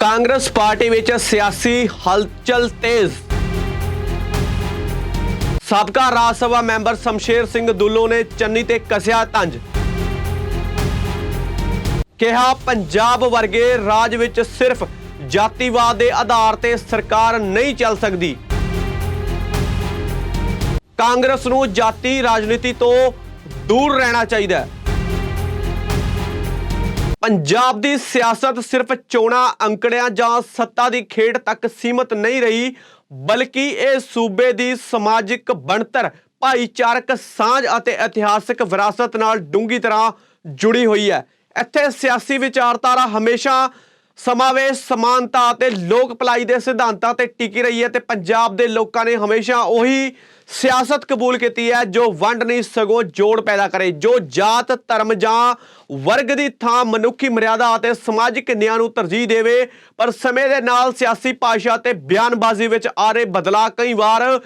Congress party ਵਿੱਚ ਸਿਆਸੀ ਹਲਚਲ ਤੇਜ਼। ਸਾਬਕਾ ਰਾਜ ਸਭਾ ਮੈਂਬਰ ਸ਼ਮਸ਼ੇਰ ਸਿੰਘ ਦੁੱਲੋ ਨੇ ਚੰਨੀ ਤੇ ਕਸਿਆ ਤੰਜ। ਕਿਹਾ ਪੰਜਾਬ ਵਰਗੇ ਰਾਜ ਵਿੱਚ ਸਿਰਫ ਜਾਤੀਵਾਦ ਦੇ ਆਧਾਰ ਤੇ ਸਰਕਾਰ ਨਹੀਂ ਚੱਲ ਸਕਦੀ। ਕਾਂਗਰਸ ਨੂੰ ਜਾਤੀ ਰਾਜਨੀਤੀ ਤੋਂ ਦੂਰ ਰਹਿਣਾ ਚਾਹੀਦਾ ਹੈ। ਪੰਜਾਬ ਦੀ ਸਿਆਸਤ ਸਿਰਫ ਚੋਣਾਂ, ਅੰਕੜਿਆਂ ਜਾਂ ਸੱਤਾ ਦੀ ਖੇਡ ਤੱਕ ਸੀਮਤ ਨਹੀਂ ਰਹੀ, ਬਲਕਿ ਇਹ ਸੂਬੇ ਦੀ ਸਮਾਜਿਕ ਬਣਤਰ, ਭਾਈਚਾਰਕ ਸਾਂਝ ਅਤੇ ਇਤਿਹਾਸਕ ਵਿਰਾਸਤ ਨਾਲ ਡੂੰਗੀ ਤਰ੍ਹਾਂ ਜੁੜੀ ਹੋਈ ਹੈ। ਇੱਥੇ ਸਿਆਸੀ ਵਿਚਾਰਧਾਰਾ ਹਮੇਸ਼ਾ ਸਮਾਵੇਸ਼, ਸਮਾਨਤਾ ਅਤੇ ਲੋਕ ਭਲਾਈ ਦੇ ਸਿਧਾਂਤਾਂ ਤੇ ਟਿਕੀ ਰਹੀ ਹੈ ਤੇ ਪੰਜਾਬ ਦੇ ਲੋਕਾਂ ਨੇ ਹਮੇਸ਼ਾ ਉਹੀ ਸਿਆਸਤ ਕਬੂਲ ਕੀਤੀ ਹੈ ਜੋ ਵੰਡ ਨਹੀਂ ਸਗੋਂ ਜੋੜ ਪੈਦਾ ਕਰੇ, ਜੋ ਜਾਤ, ਧਰਮ ਜਾਂ ਵਰਗ ਦੀ ਥਾਂ ਮਨੁੱਖੀ ਮਰਿਆਦਾ ਅਤੇ ਸਮਾਜਿਕ ਨਿਆਂ ਨੂੰ ਤਰਜੀਹ ਦੇਵੇ, ਪਰ ਸਮੇਂ ਦੇ ਨਾਲ ਸਿਆਸੀ ਭਾਸ਼ਾ ਤੇ ਬਿਆਨਬਾਜ਼ੀ ਵਿੱਚ ਆ ਰਹੇ ਬਦਲਾਅ ਕਈ ਵਾਰ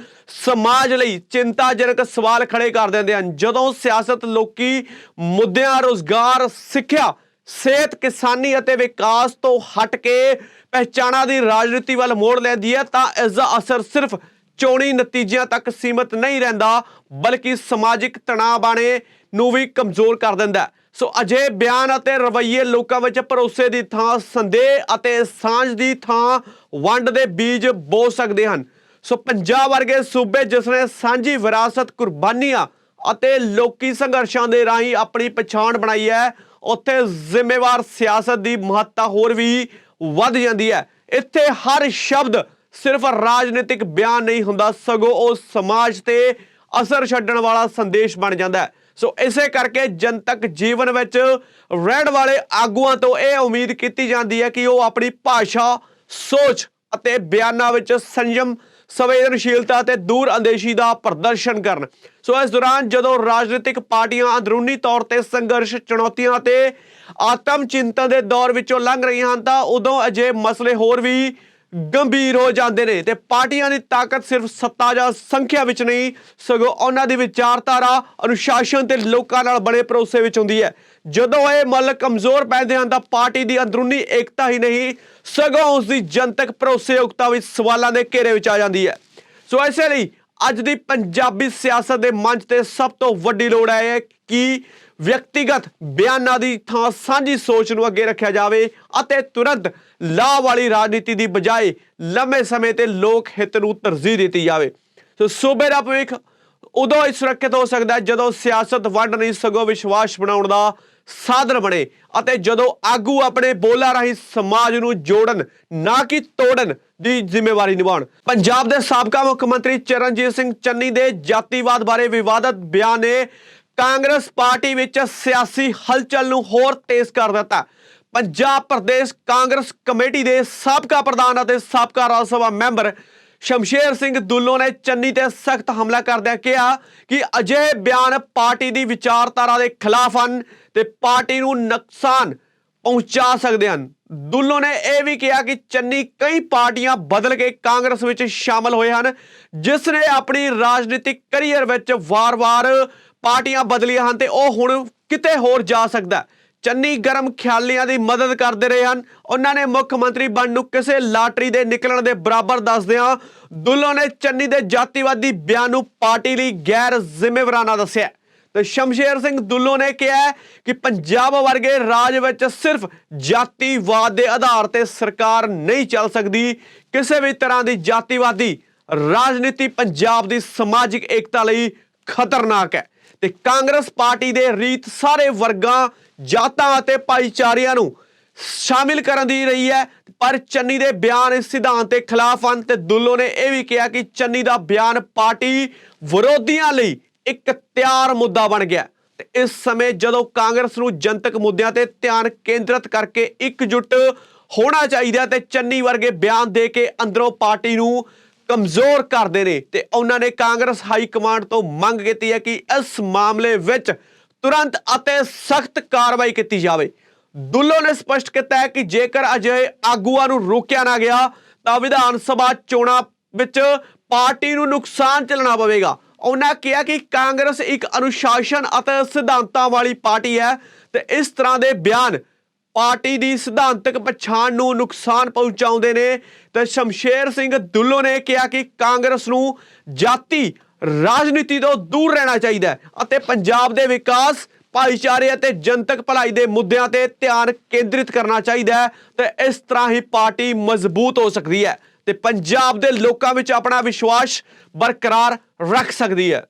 ਸਮਾਜ ਲਈ ਚਿੰਤਾਜਨਕ ਸਵਾਲ ਖੜੇ ਕਰ ਦਿੰਦੇ ਹਨ। ਜਦੋਂ ਸਿਆਸਤ ਲੋਕੀ ਮੁੱਦਿਆਂ, ਰੋਜ਼ਗਾਰ, ਸਿੱਖਿਆ ਸਿਹਤ ਕਿਸਾਨੀ ਅਤੇ ਵਿਕਾਸ ਤੋਂ ਹਟ ਕੇ ਪਹਿਚਾਣਾ ਦੀ ਰਾਜਨੀਤੀ ਵੱਲ ਮੋੜ ਲੈਂਦੀ ਹੈ, ਤਾਂ ਇਸ ਦਾ ਅਸਰ ਸਿਰਫ ਚੋਣੀ ਨਤੀਜਿਆਂ ਤੱਕ ਸੀਮਤ ਨਹੀਂ ਰਹਿੰਦਾ, ਬਲਕਿ ਸਮਾਜਿਕ ਤਣਾਅ ਬਾਣੇ ਨੂੰ ਵੀ ਕਮਜ਼ੋਰ ਕਰ ਦਿੰਦਾ ਸੋ ਅਜੇ ਬਿਆਨ ਅਤੇ ਰਵੱਈਏ ਲੋਕਾਂ ਵਿੱਚ ਭਰੋਸੇ ਦੀ ਥਾਂ, ਸੰਦੇਹ ਅਤੇ ਸਾਂਝ ਦੀ ਥਾਂ ਵੰਡ ਦੇ ਬੀਜ ਬੋ ਸਕਦੇ ਹਨ। ਸੋ ਪੰਜਾਬ ਵਰਗੇ ਸੂਬੇ ਜਿਸ ਨੇ ਸਾਂਝੀ ਵਿਰਾਸਤ, ਕੁਰਬਾਨੀਆਂ ਅਤੇ ਲੋਕੀ ਸੰਘਰਸ਼ਾਂ ਦੇ ਰਾਹੀਂ ਆਪਣੀ ਪਛਾਣ ਬਣਾਈ ਹੈ ਉੱਥੇ ਜ਼ਿੰਮੇਵਾਰ ਸਿਆਸਤ ਦੀ ਮਹੱਤਤਾ ਹੋਰ ਵੀ ਵੱਧ ਜਾਂਦੀ ਹੈ। ਇੱਥੇ ਹਰ ਸ਼ਬਦ ਸਿਰਫ ਰਾਜਨੀਤਿਕ ਬਿਆਨ ਨਹੀਂ ਹੁੰਦਾ, ਸਗੋਂ ਉਹ ਸਮਾਜ ਤੇ ਅਸਰ ਛੱਡਣ ਵਾਲਾ ਸੰਦੇਸ਼ ਬਣ ਜਾਂਦਾ ਹੈ। ਸੋ ਇਸੇ ਕਰਕੇ ਜਨਤਕ ਜੀਵਨ ਵਿੱਚ ਰਹਿਣ ਵਾਲੇ ਆਗੂਆਂ ਤੋਂ ਇਹ ਉਮੀਦ ਕੀਤੀ ਜਾਂਦੀ ਹੈ ਕਿ ਉਹ ਆਪਣੀ ਭਾਸ਼ਾ, ਸੋਚ ਅਤੇ ਬਿਆਨਾਂ ਵਿੱਚ ਸੰਯਮ ਸੰਵੇਦਨਸ਼ੀਲਤਾ ਤੇ ਦੂਰ ਅੰਦੇਸ਼ੀ ਦਾ ਪ੍ਰਦਰਸ਼ਨ ਕਰਨ। ਸੋ ਇਸ ਦੌਰਾਨ ਜਦੋਂ ਰਾਜਨੀਤਿਕ ਪਾਰਟੀਆਂ ਅੰਦਰੂਨੀ ਤੌਰ ਤੇ ਸੰਘਰਸ਼, ਚੁਣੌਤੀਆਂ ਤੇ ਆਤਮ ਚਿੰਤਨ ਦੇ ਦੌਰ ਵਿੱਚੋਂ ਲੰਘ ਰਹੀਆਂ ਹਨ, ਤਾਂ ਉਦੋਂ ਅਜੇ ਮਸਲੇ ਹੋਰ ਵੀ ਗੰਭੀਰ ਹੋ ਜਾਂਦੇ ਨੇ ਤੇ ਪਾਰਟੀਆਂ ਦੀ ਤਾਕਤ ਸਿਰਫ ਸੱਤਾ ਜਾਂ ਸੰਖਿਆ ਵਿੱਚ ਨਹੀਂ, ਸਗੋਂ ਉਹਨਾਂ ਦੀ ਵਿਚਾਰਧਾਰਾ ਅਨੁਸ਼ਾਸਨ ਤੇ ਲੋਕਾਂ ਨਾਲ ਬਣੇ ਭਰੋਸੇ ਵਿੱਚ ਹੁੰਦੀ ਹੈ। ਜਦੋਂ ਇਹ ਮੱਲ ਕਮਜ਼ੋਰ ਪੈਂਦੇ ਹਨ ਤਾਂ ਪਾਰਟੀ ਦੀ ਅੰਦਰੂਨੀ ਏਕਤਾ ਹੀ ਨਹੀਂ, ਸਗੋਂ ਉਸ ਦੀ ਜਨਤਕ ਭਰੋਸੇਯੋਗਤਾ ਵਿੱਚ ਸਵਾਲਾਂ ਦੇ ਘੇਰੇ ਵਿੱਚ ਆ ਜਾਂਦੀ ਹੈ। ਸੋ ਇਸੇ ਲਈ ਅੱਜ ਦੀ ਪੰਜਾਬੀ ਸਿਆਸਤ ਦੇ ਮੰਚ ਤੇ ਸਭ ਤੋਂ ਵੱਡੀ ਲੋੜ ਹੈ ਕਿ ਵਿਅਕਤੀਗਤ ਬਿਆਨਾਂ ਦੀ ਥਾਂ ਸਾਂਝੀ ਸੋਚ ਨੂੰ ਅੱਗੇ ਰੱਖਿਆ ਜਾਵੇ ਅਤੇ ਤੁਰੰਤ ਲਾਹ ਵਾਲੀ ਰਾਜਨੀਤੀ ਦੀ ਬਜਾਏ ਲੰਮੇ ਸਮੇਂ ਤੇ ਲੋਕ ਹਿੱਤ ਨੂੰ ਤਰਜੀਹ ਦਿੱਤੀ ਜਾਵੇ। ਸੋ ਸੂਬੇ ਦਾ ਭਵਿੱਖ ਉਦੋਂ ਹੀ ਸੁਰੱਖਿਅਤ ਹੋ ਸਕਦਾ ਜਦੋਂ ਸਿਆਸਤ ਵੰਡ ਨਹੀਂ ਸਗੋਂ ਵਿਸ਼ਵਾਸ ਬਣਾਉਣ ਦਾ ਸਾਧਨ ਬਣੇ ਅਤੇ ਜਦੋਂ ਆਗੂ ਆਪਣੇ ਬੋਲਾਂ ਰਾਹੀਂ ਸਮਾਜ ਨੂੰ ਜੋੜਨ, ਨਾ ਕਿ ਤੋੜਨ ਦੀ ਜ਼ਿੰਮੇਵਾਰੀ ਨਿਭਾਉਣ। ਪੰਜਾਬ ਦੇ ਸਾਬਕਾ ਮੁੱਖ ਮੰਤਰੀ ਚਰਨਜੀਤ ਸਿੰਘ ਚੰਨੀ ਦੇ ਜਾਤੀਵਾਦ ਬਾਰੇ ਵਿਵਾਦਤ ਬਿਆਨ ਨੇ ਕਾਂਗਰਸ ਪਾਰਟੀ ਵਿੱਚ ਸਿਆਸੀ ਹਲਚਲ ਨੂੰ ਹੋਰ ਤੇਜ਼ ਕਰ ਦਿੱਤਾ। ਪੰਜਾਬ ਪ੍ਰਦੇਸ਼ ਕਾਂਗਰਸ ਕਮੇਟੀ ਦੇ ਸਾਬਕਾ ਪ੍ਰਧਾਨ ਅਤੇ ਸਾਬਕਾ ਰਾਜ ਸਭਾ ਮੈਂਬਰ ਸ਼ਮਸ਼ੇਰ ਸਿੰਘ ਦੁੱਲੋ ਨੇ ਚੰਨੀ ਤੇ ਸਖਤ ਹਮਲਾ ਕਰਦਿਆਂ ਕਿਹਾ ਕਿ ਅਜਿਹੇ ਬਿਆਨ ਪਾਰਟੀ ਦੀ ਵਿਚਾਰਧਾਰਾ ਦੇ ਖਿਲਾਫ ਹਨ ਤੇ ਪਾਰਟੀ ਨੂੰ ਨੁਕਸਾਨ ਪਹੁੰਚਾ ਸਕਦੇ ਹਨ। ਦੁੱਲੋ ਨੇ ਇਹ ਵੀ ਕਿਹਾ ਕਿ ਚੰਨੀ ਕਈ ਪਾਰਟੀਆਂ ਬਦਲ ਕੇ ਕਾਂਗਰਸ ਵਿੱਚ ਸ਼ਾਮਲ ਹੋਏ ਹਨ, ਜਿਸ ਨੇ ਆਪਣੀ ਰਾਜਨੀਤਿਕ ਕੈਰੀਅਰ ਵਿੱਚ ਵਾਰ-ਵਾਰ ਪਾਰਟੀਆਂ ਬਦਲੀਆਂ ਹਨ ਤੇ ਉਹ ਹੁਣ ਕਿਤੇ ਹੋਰ ਜਾ ਸਕਦਾ ਚੰਨੀ ਗਰਮ ਖਿਆਲੀਆਂ ਦੀ ਮਦਦ ਕਰਦੇ ਰਹੇ ਹਨ। ਉਹਨਾਂ ਨੇ ਮੁੱਖ ਮੰਤਰੀ ਬਣਨ ਨੂੰ ਕਿਸੇ ਲਾਟਰੀ ਦੇ ਨਿਕਲਣ ਦੇ ਬਰਾਬਰ ਦੱਸਦਿਆਂ ਦੁੱਲੋ ਨੇ ਚੰਨੀ ਦੇ ਜਾਤੀਵਾਦੀ ਬਿਆਨ ਨੂੰ ਪਾਰਟੀ ਲਈ ਗੈਰ ਜ਼ਿੰਮੇਵਾਰਾਨਾ ਦੱਸਿਆ। ਤੇ ਸ਼ਮਸ਼ੇਰ ਸਿੰਘ ਦੁੱਲੋ ਨੇ ਕਿਹਾ ਕਿ ਪੰਜਾਬ ਵਰਗੇ ਰਾਜ ਵਿੱਚ ਸਿਰਫ ਜਾਤੀਵਾਦ ਦੇ ਆਧਾਰ ਤੇ ਸਰਕਾਰ ਨਹੀਂ ਚੱਲ ਸਕਦੀ। ਕਿਸੇ ਵੀ ਤਰ੍ਹਾਂ ਦੀ ਜਾਤੀਵਾਦੀ ਰਾਜਨੀਤੀ ਪੰਜਾਬ ਦੀ ਸਮਾਜਿਕ ਏਕਤਾ ਲਈ ਖਤਰਨਾਕ ਹੈ। ਤੇ ਕਾਂਗਰਸ ਪਾਰਟੀ ਦੇ ਰੀਤ ਸਾਰੇ ਵਰਗਾਂ, ਜਾਤਾਂ ਅਤੇ ਭਾਈਚਾਰਿਆਂ ਨੂੰ ਸ਼ਾਮਿਲ ਕਰਨ ਦੀ ਰਹੀ ਹੈ। ਪਰ ਚੰਨੀ ਦੇ ਬਿਆਨ ਇਸ ਸਿਧਾਂਤ ਦੇ ਖਿਲਾਫ ਹਨ ਤੇ ਦੁੱਲੋ ਨੇ ਇਹ ਵੀ ਕਿਹਾ ਕਿ ਚੰਨੀ ਦਾ ਬਿਆਨ ਪਾਰਟੀ ਵਿਰੋਧੀਆਂ ਲਈ ਇੱਕ ਤਿਆਰ ਮੁੱਦਾ ਬਣ ਗਿਆ। ਤੇ ਇਸ ਸਮੇਂ ਜਦੋਂ ਕਾਂਗਰਸ ਨੂੰ ਜਨਤਕ ਮੁੱਦਿਆਂ ਤੇ ਧਿਆਨ ਕੇਂਦਰਿਤ ਕਰਕੇ ਇਕਜੁੱਟ ਹੋਣਾ ਚਾਹੀਦਾ ਤੇ ਚੰਨੀ ਵਰਗੇ ਬਿਆਨ ਦੇ ਕੇ ਅੰਦਰੋਂ ਪਾਰਟੀ ਨੂੰ ਕਮਜ਼ੋਰ ਕਰਦੇ ਨੇ ਤੇ ਉਹਨਾਂ ਨੇ ਕਾਂਗਰਸ ਹਾਈ ਕਮਾਂਡ ਤੋਂ ਮੰਗ ਕੀਤੀ ਹੈ ਕਿ ਇਸ ਮਾਮਲੇ ਵਿੱਚ ਤੁਰੰਤ ਅਤੇ ਸਖਤ ਕਾਰਵਾਈ ਕੀਤੀ ਜਾਵੇ। ਦੁੱਲੋ ਨੇ ਸਪਸ਼ਟ ਕੀਤਾ ਹੈ ਕਿ ਜੇਕਰ ਅਜਿਹੇ ਆਗੂਆਂ ਨੂੰ ਰੋਕਿਆ ਨਾ ਗਿਆ, ਤਾਂ ਵਿਧਾਨ ਸਭਾ ਚੋਣਾਂ ਵਿੱਚ ਪਾਰਟੀ ਨੂੰ ਨੁਕਸਾਨ ਝੱਲਣਾ ਪਵੇਗਾ। ਉਹਨਾਂ ਕਿਹਾ ਕਿ ਕਾਂਗਰਸ ਇੱਕ ਅਨੁਸ਼ਾਸਨ ਅਤੇ ਸਿਧਾਂਤਾਂ ਵਾਲੀ ਪਾਰਟੀ ਹੈ ਤੇ ਇਸ ਤਰ੍ਹਾਂ ਦੇ ਬਿਆਨ ਪਾਰਟੀ ਦੀ ਸਿਧਾਂਤਕ ਪਛਾਣ ਨੂੰ ਨੁਕਸਾਨ ਪਹੁੰਚਾਉਂਦੇ ਨੇ ਤੇ ਸ਼ਮਸ਼ੇਰ ਸਿੰਘ ਦੁੱਲੋ ਨੇ ਕਿਹਾ ਕਿ ਕਾਂਗਰਸ ਨੂੰ ਜਾਤੀ ਰਾਜਨੀਤੀ ਤੋਂ ਦੂਰ ਰਹਿਣਾ ਚਾਹੀਦਾ ਹੈ ਅਤੇ ਪੰਜਾਬ ਦੇ ਵਿਕਾਸ, ਭਾਈਚਾਰੇ ਅਤੇ ਜਨਤਕ ਭਲਾਈ ਦੇ ਮੁੱਦਿਆਂ ਤੇ ਧਿਆਨ ਕੇਂਦਰਿਤ ਕਰਨਾ ਚਾਹੀਦਾ ਹੈ ਤੇ ਇਸ ਤਰ੍ਹਾਂ ਹੀ ਪਾਰਟੀ ਮਜ਼ਬੂਤ ਹੋ ਸਕਦੀ ਹੈ ਤੇ ਪੰਜਾਬ ਦੇ ਲੋਕਾਂ ਵਿੱਚ ਆਪਣਾ ਵਿਸ਼ਵਾਸ ਬਰਕਰਾਰ ਰੱਖ ਸਕਦੀ ਹੈ।